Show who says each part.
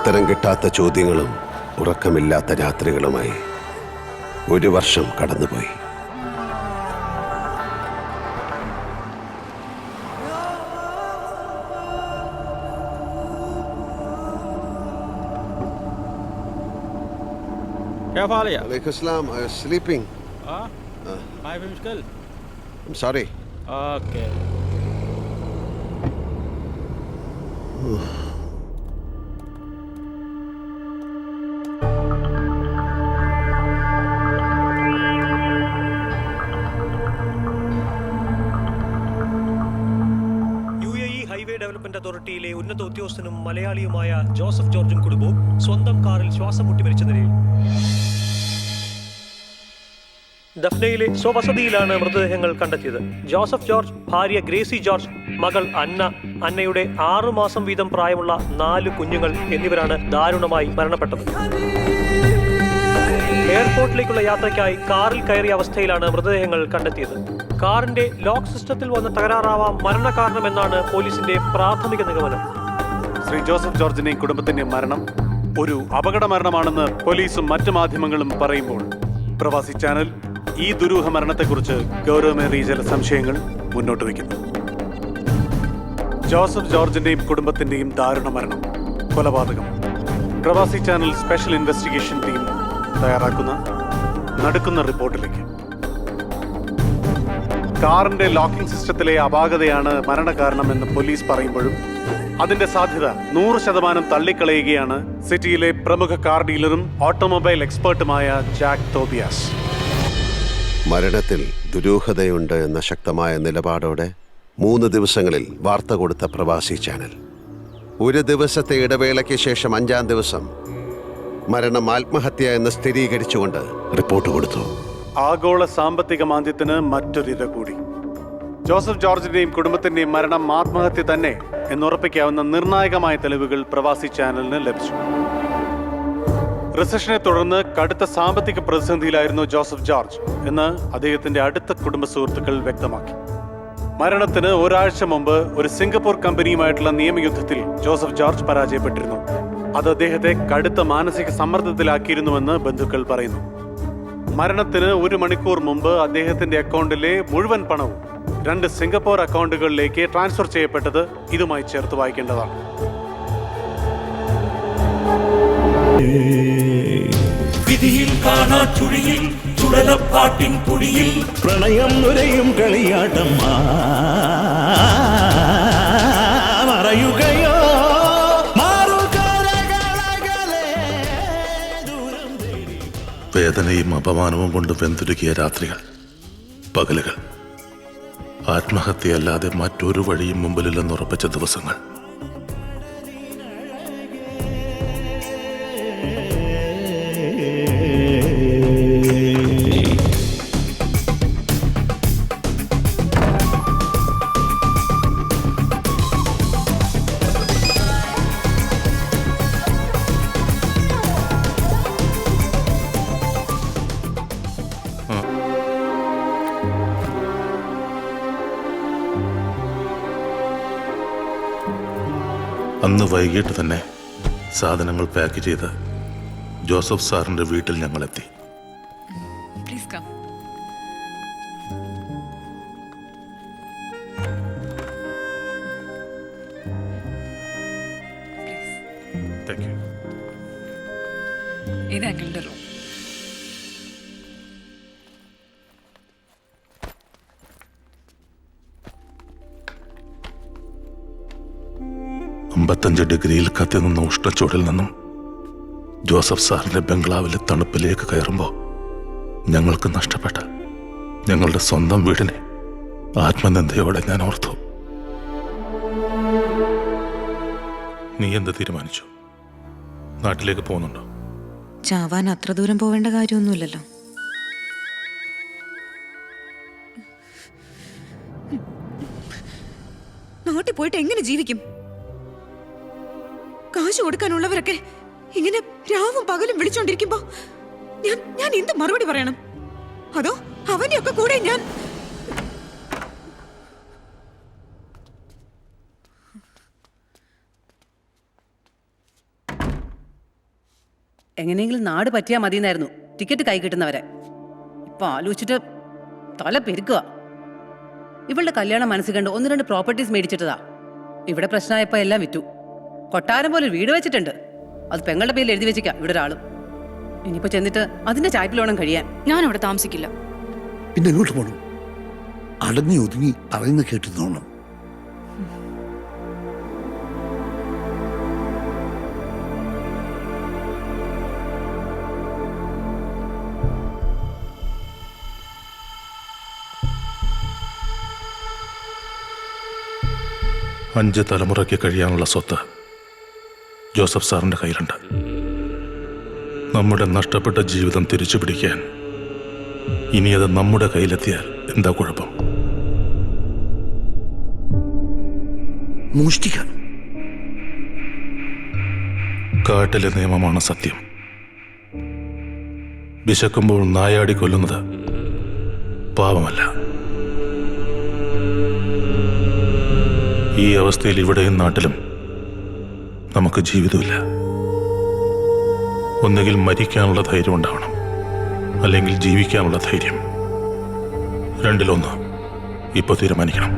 Speaker 1: ഉത്തരം കിട്ടാത്ത ചോദ്യങ്ങളും ഉറക്കമില്ലാത്ത രാത്രികളുമായി ഒരു വർഷം കടന്നുപോയി.
Speaker 2: क्या फाल
Speaker 1: है
Speaker 2: सलाम
Speaker 3: स्लीपिंग हां आई एम सॉरी ओके ഉന്നത ഉദ്യോഗസ്ഥനും മലയാളിയുമായ ജോസഫ് ജോർജും കുടുംബവും സ്വന്തം കാറിൽ ശ്വാസം മുട്ടി മരിച്ച നിലയിൽ. ദഫ്നയിലെ സ്വവസതിയിലാണ് മൃതദേഹങ്ങൾ കണ്ടെത്തിയത്. ജോസഫ് ജോർജ് ഭാര്യ ഗ്രേസി ജോർജ് മകൾ അന്ന അന്നയുടെ ആറുമാസം വീതം പ്രായമുള്ള നാല് കുഞ്ഞുങ്ങൾ എന്നിവരാണ് ദാരുണമായി മരണപ്പെട്ടത്. എയർപോർട്ടിലേക്കുള്ള യാത്രയ്ക്കായി കാറിൽ കയറിയ അവസ്ഥയിലാണ് മൃതദേഹങ്ങൾ കണ്ടെത്തിയത്. കാറിന്റെ ലോക്ക് സിസ്റ്റത്തിൽ വന്ന തകരാറാവാം മരണകാരണമെന്നാണ് പോലീസിന്റെ പ്രാഥമിക നിഗമനം.
Speaker 4: ശ്രീ ജോസഫ് ജോർജിന്റെയും കുടുംബത്തിന്റെ മരണം ഒരു അപകട മരണമാണെന്ന് പോലീസും മറ്റു മാധ്യമങ്ങളും പറയുമ്പോൾ. പ്രവാസി ചാനൽ ഈ ദുരൂഹ മരണത്തെക്കുറിച്ച് ഗൗരവമേറിയ ചില സംശയങ്ങൾ മുന്നോട്ട് വയ്ക്കുന്നു. ജോസഫ് ജോർജിന്റെയും കുടുംബത്തിന്റെയും ദാരുണ മരണം കൊലപാതകം. പ്രവാസി ചാനൽ സ്പെഷ്യൽ ഇൻവെസ്റ്റിഗേഷൻ ടീം തയ്യാറാക്കുന്ന നടക്കുന്ന റിപ്പോർട്ടിലേക്ക്. കാറിന്റെ ലോക്കിംഗ് സിസ്റ്റത്തിലെ അപാകതയാണ് മരണകാരണമെന്ന് പോലീസ് പറയുമ്പോഴും അതിന്റെ സാധ്യത നൂറ് ശതമാനം തള്ളിക്കളയുകയാണ് സിറ്റിയിലെ പ്രമുഖ കാർ ഡീലറും ഓട്ടോമൊബൈൽ എക്സ്പേർട്ടുമായ ജാക്ക് തോബിയാസ്.
Speaker 1: മരണത്തിൽ ദുരൂഹതയുണ്ട് എന്ന ശക്തമായ നിലപാടോടെ മൂന്ന് ദിവസങ്ങളിൽ വാർത്ത കൊടുത്ത പ്രവാസി ചാനൽ. ഒരു ദിവസത്തെ ഇടവേളയ്ക്ക് ശേഷം അഞ്ചാം ദിവസം മരണം ആത്മഹത്യ എന്ന് സ്ഥിരീകരിച്ചുകൊണ്ട് റിപ്പോർട്ട് കൊടുത്തു.
Speaker 4: ആഗോള സാമ്പത്തിക മാന്ദ്യത്തിന് മറ്റൊരിര കൂടി ജോസഫ് ജോർജിന്റെയും കുടുംബത്തിന്റെയും മരണം ആത്മഹത്യ തന്നെ എന്നുറപ്പിക്കാവുന്ന നിർണായകമായ തെളിവുകൾ പ്രവാസി ചാനലിന് ലഭിച്ചു. റിസഷനെ തുടർന്ന് കടുത്ത സാമ്പത്തിക പ്രതിസന്ധിയിലായിരുന്നു ജോസഫ് ജോർജ് എന്ന് അദ്ദേഹത്തിന്റെ അടുത്ത കുടുംബ സുഹൃത്തുക്കൾ വ്യക്തമാക്കി. മരണത്തിന് ഒരാഴ്ച മുമ്പ് ഒരു സിംഗപ്പൂർ കമ്പനിയുമായിട്ടുള്ള നിയമയുദ്ധത്തിൽ ജോസഫ് ജോർജ് പരാജയപ്പെട്ടിരുന്നു. അത് അദ്ദേഹത്തെ കടുത്ത മാനസിക സമ്മർദ്ദത്തിലാക്കിയിരുന്നുവെന്ന് ബന്ധുക്കൾ പറയുന്നു. മരണത്തിന് ഒരു മണിക്കൂർ മുമ്പ് അദ്ദേഹത്തിന്റെ അക്കൗണ്ടിലെ മുഴുവൻ പണവും രണ്ട് സിംഗപ്പൂർ അക്കൗണ്ടുകളിലേക്ക് ട്രാൻസ്ഫർ ചെയ്യപ്പെട്ടത് ഇതുമായി ചേർത്ത് വായിക്കേണ്ടതാണ്.
Speaker 5: വിധിയിൽ കാണാച്ചുഴിയിൽ ചുടലപ്പാട്ടിൻ പൊടിയിൽ
Speaker 6: പ്രണയം നുരയും കളിയാട്ടം മറയുകയോ?
Speaker 7: വേദനയും അപമാനവും കൊണ്ട് വെന്തുരുകിയ രാത്രികൾ പകലുകൾ. ആത്മഹത്യയല്ലാതെ മറ്റൊരു വഴിയും മുമ്പിലില്ലെന്ന് ഉറപ്പിച്ച ദിവസങ്ങൾ. അന്ന് വൈകിട്ട് തന്നെ സാധനങ്ങൾ പാക്ക് ചെയ്ത് ജോസഫ് സാറിന്റെ വീട്ടിൽ
Speaker 4: യു
Speaker 8: ഇത് അങ്കിളുടെ റൂം
Speaker 7: അമ്പത്തഞ്ച് ഡിഗ്രിയിൽ കത്തി നിന്ന ഉഷ്ണച്ചൂടിൽ നിന്നും ജോസഫ് സാറിന്റെ ബംഗ്ലാവിലെ തണുപ്പിലേക്ക് കയറുമ്പോൾ ഞങ്ങൾക്ക് നഷ്ടപ്പെട്ട ഞങ്ങളുടെ സ്വന്തം വീടിനെ ആത്മനിന്ദയോടെ ഞാൻ ഓർത്തു. നീ എന്ത് തീരുമാനിച്ചു? നാട്ടിലേക്ക് പോകുന്നുണ്ടോ?
Speaker 9: ചാവാൻ അത്ര ദൂരം പോവേണ്ട കാര്യമൊന്നുമില്ലല്ലോ. നാട്ടിൽ പോയിട്ട് എങ്ങനെ ജീവിക്കും? കാശ് കൊടുക്കാനുള്ളവരൊക്കെ ഇങ്ങനെ രാവും പകലും വിളിച്ചോണ്ടിരിക്കുമ്പോ ഞാൻ ഞാൻ എന്ത് മറുപടി പറയണം? അതോ അവനെയൊക്കെ കൂടെ ഞാൻ
Speaker 4: എങ്ങനെയെങ്കിലും നാട് പറ്റിയാൽ മതിയെന്നായിരുന്നു. ടിക്കറ്റ് കൈ കിട്ടുന്നവരെ. ഇപ്പൊ ആലോചിച്ചിട്ട് തല പെരുക്കുക. ഇവളുടെ കല്യാണം മനസ്സിൽ കണ്ട് ഒന്ന് രണ്ട് പ്രോപ്പർട്ടീസ് മേടിച്ചിട്ടതാ. ഇവിടെ പ്രശ്നമായപ്പോ എല്ലാം വിറ്റു. കൊട്ടാരം പോലെ വീട് വെച്ചിട്ടുണ്ട്. അത് പെങ്ങളുടെ പേരിൽ എഴുതി വെച്ചിക്കാം ഇവിടെ ഒരാളും. ഇനിയിപ്പോ ചെന്നിട്ട് അതിന്റെ ചായ്പിലോണം കഴിയാൻ.
Speaker 8: ഞാൻ അവിടെ താമസിക്കില്ല.
Speaker 10: പിന്നെ എങ്ങോട്ട് പോകണം അടങ്ങി ഒതുങ്ങി പറയുന്ന കേട്ടു തോന്നണം
Speaker 7: അഞ്ച് തലമുറയ്ക്ക് കഴിയാനുള്ള സ്വത്ത്. ജോസഫ് സാറിന്റെ കയ്യിലുണ്ട്. നമ്മുടെ നഷ്ടപ്പെട്ട ജീവിതം തിരിച്ചു പിടിക്കാൻ ഇനി അത് നമ്മുടെ കയ്യിലെത്തിയാൽ എന്താ കുഴപ്പം?
Speaker 10: മോഷ്ടിക്കാൻ
Speaker 7: കാട്ടിലെ നിയമമാണ് സത്യം. വിശക്കുമ്പോൾ നായാടി കൊല്ലുന്നത് പാപമല്ല ഈ അവസ്ഥയിൽ ഇവിടെയും നാട്ടിലും നമുക്ക് ജീവിതമില്ല. ഒന്നുകിൽ മരിക്കാനുള്ള ധൈര്യം ഉണ്ടാവണം അല്ലെങ്കിൽ ജീവിക്കാനുള്ള ധൈര്യം. രണ്ടിലൊന്ന് ഇപ്പോൾ തീരുമാനിക്കണം.